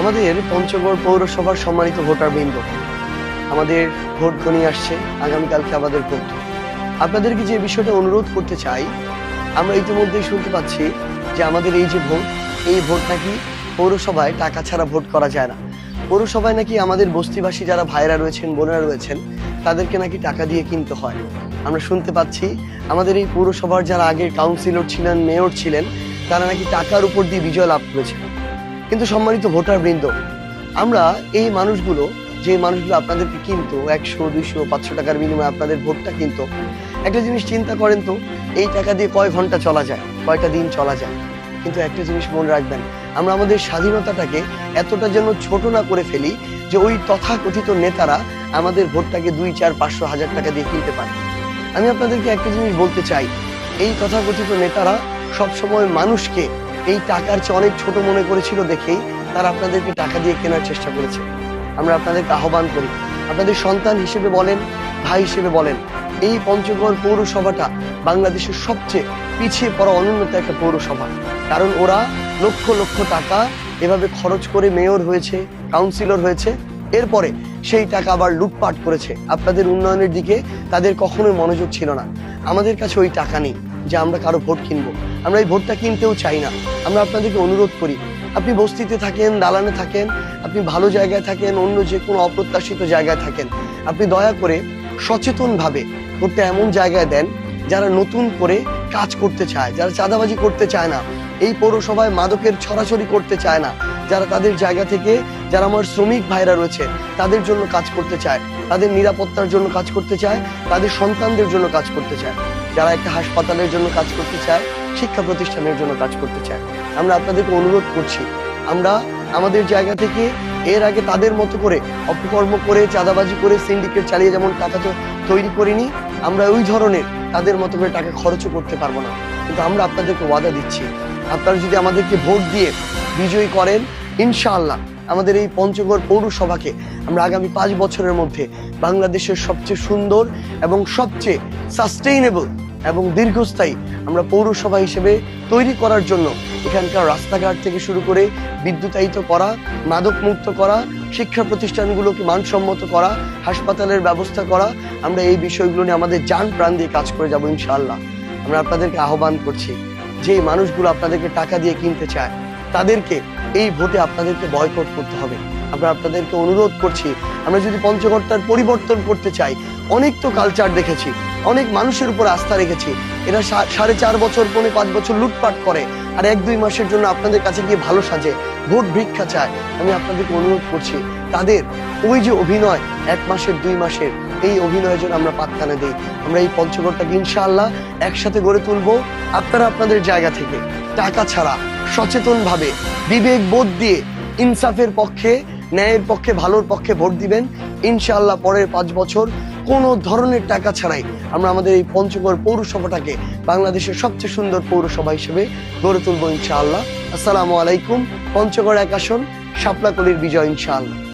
আমাদের পঞ্চগড় পৌরসভার সম্মানিত ভোটার ভোটারবৃন্দ, আমাদের ভোট ঘনিয়ে আসছে, আগামীকালকে আমাদের ভোট। আপনাদেরকে যে বিষয়টা অনুরোধ করতে চাই, আমরা ইতিমধ্যেই শুনতে পাচ্ছি যে আমাদের এই যে ভোট, এই ভোট নাকি পৌরসভায় টাকা ছাড়া ভোট করা যায় না। পৌরসভায় নাকি আমাদের বস্তিবাসী যারা ভাইরা রয়েছেন, বোনেরা রয়েছেন, তাদেরকে নাকি টাকা দিয়ে কিনতে হয়। আমরা শুনতে পাচ্ছি আমাদের এই পৌরসভার যারা আগের কাউন্সিলর ছিলেন মেয়র ছিলেন, তারা নাকি টাকার উপর দিয়ে বিজয় লাভ করেছেন। কিন্তু সম্মানিত ভোটার বৃন্দ আমরা এই মানুষগুলো, যে মানুষগুলো আপনাদেরকে কিনতো, একশো, দুইশো, পাঁচশো টাকার বিনিময়ে আপনাদের ভোটটা কিনতো, একটা জিনিস চিন্তা করেন তো, এই টাকা দিয়ে কয় ঘণ্টা চলা যায়, কয়টা দিন চলা যায়? কিন্তু একটা জিনিস মনে রাখবেন, আমরা আমাদের স্বাধীনতাটাকে এতটা যেন ছোট না করে ফেলি, যে ওই তথাকথিত নেতারা আমাদের ভোটটাকে দুই, চার, পাঁচশো, হাজার টাকা দিয়ে কিনতে পারে। আমি আপনাদেরকে একটা জিনিস বলতে চাই, এই তথাকথিত নেতারা সবসময় মানুষকে এই টাকার চেয়ে অনেক ছোট মনে করেছিল দেখেই তারা আপনাদেরকে টাকা দিয়ে কেনার চেষ্টা করেছে। আমরা আপনাদেরকে আহ্বান করি। আপনাদের সন্তান হিসেবে বলেন, ভাই হিসেবে বলেন, এই পঞ্চগড় পৌরসভাটা বাংলাদেশের সবচেয়ে পিছিয়ে পড়া অনুন্নত একটা পৌরসভা। কারণ ওরা লক্ষ লক্ষ টাকা এভাবে খরচ করে মেয়র হয়েছে, কাউন্সিলর হয়েছে। এরপরে সেই টাকা আবার লুটপাট করেছে। আপনাদের উন্নয়নের দিকে তাদের কখনোই মনোযোগ ছিল না। আমাদের কাছে ওই টাকা নেই, যে আমরা কারও ভোট কিনবো। আমরা এই ভোটটা কিনতেও চাই না। আমরা আপনাদেরকে অনুরোধ করি, আপনি বস্তিতে থাকেন, দালানে থাকেন, আপনি ভালো জায়গায় থাকেন, অন্য যে কোনো অপ্রত্যাশিত জায়গায় থাকেন, আপনি দয়া করে সচেতনভাবে ভোটটা এমন জায়গায় দেন, যারা নতুন করে কাজ করতে চায়, যারা চাঁদাবাজি করতে চায় না, এই পৌরসভায় মাদকের ছড়াছড়ি করতে চায় না, যারা তাদের জায়গা থেকে যারা আমার শ্রমিক ভাইরা রয়েছে, তাদের জন্য কাজ করতে চায়, তাদের নিরাপত্তার জন্য কাজ করতে চায়, তাদের সন্তানদের জন্য কাজ করতে চায়, যারা একটা হাসপাতালের জন্য কাজ করতে চায়, শিক্ষা প্রতিষ্ঠানের জন্য কাজ করতে চায়। আমরা আপনাদেরকে অনুরোধ করছি, আমরা আমাদের জায়গা থেকে এর আগে তাদের মতো করে অপকর্ম করে, চাঁদাবাজি করে সিন্ডিকেট চালিয়ে যেমন টাকা তো তৈরি করিনি, আমরা ওই ধরনের তাদের মতো করে টাকা খরচও করতে পারব না। কিন্তু আমরা আপনাদেরকে ওয়াদা দিচ্ছি, আপনারা যদি আমাদেরকে ভোট দিয়ে বিজয়ী করেন, ইনশাআল্লাহ আমাদের এই পঞ্চগড় পৌরসভাকে আমরা আগামী পাঁচ বছরের মধ্যে বাংলাদেশের সবচেয়ে সুন্দর এবং সবচেয়ে সাস্টেইনেবল এবং দীর্ঘস্থায়ী আমরা পৌরসভা হিসেবে তৈরি করার জন্য এখানকার রাস্তাঘাট থেকে শুরু করে বিদ্যুতায়িত করা মাদক মুক্ত করা, শিক্ষা প্রতিষ্ঠানগুলোকে মানসম্মত করা, হাসপাতালের ব্যবস্থা করা, আমরা এই বিষয়গুলো নিয়ে আমাদের যান প্রাণ দিয়ে কাজ করে যাব ইনশাআল্লাহ। আমরা আপনাদেরকে আহ্বান করছি যে মানুষগুলো আপনাদেরকে টাকা দিয়ে কিনতে চায় তাদেরকে এই ভোটে আপনাদেরকে বয়কট করতে হবে। আমরা আপনাদেরকে অনুরোধ করছি, আমরা যদি পঞ্চগড়টার পরিবর্তন করতে চাই, অনেক তো কালচার দেখেছি, অনেক মানুষের উপর আস্থা রেখেছি, এরা সাড়ে চার বছর, পৌনে পাঁচ বছর লুটপাট করে, আর এক দুই মাসের জন্য আপনাদের কাছে গিয়ে ভালো সাজে, ভোট ভিক্ষা চায়। আমি আপনাদেরকে অনুরোধ করছি, তাদের ওই যে অভিনয়, এক মাসের, দুই মাসের, এই অভিনয়ের জন্য আমরা পাত্তা না দিই। আমরা এই পঞ্চগড়টাকে ইনশাআল্লাহ একসাথে গড়ে তুলবো, আপনারা আপনাদের জায়গা থেকে। টাকা ছাড়া সচেতনভাবে বিবেক বোধ দিয়ে ইনসাফের পক্ষে, ন্যায়ের পক্ষে, ভালোর পক্ষে ভোট দিবেন, ইনশাআল্লাহ পরের পাঁচ বছর কোনো ধরনের টাকা ছাড়াই আমরা আমাদের এই পঞ্চগড় পৌরসভাটাকে বাংলাদেশের সবচেয়ে সুন্দর পৌরসভা হিসেবে গড়ে তুলবো ইনশাআল্লাহ। আসসালামু আলাইকুম, পঞ্চগড় এক আসন, শাপলাকলির বিজয় ইনশাআল্লাহ।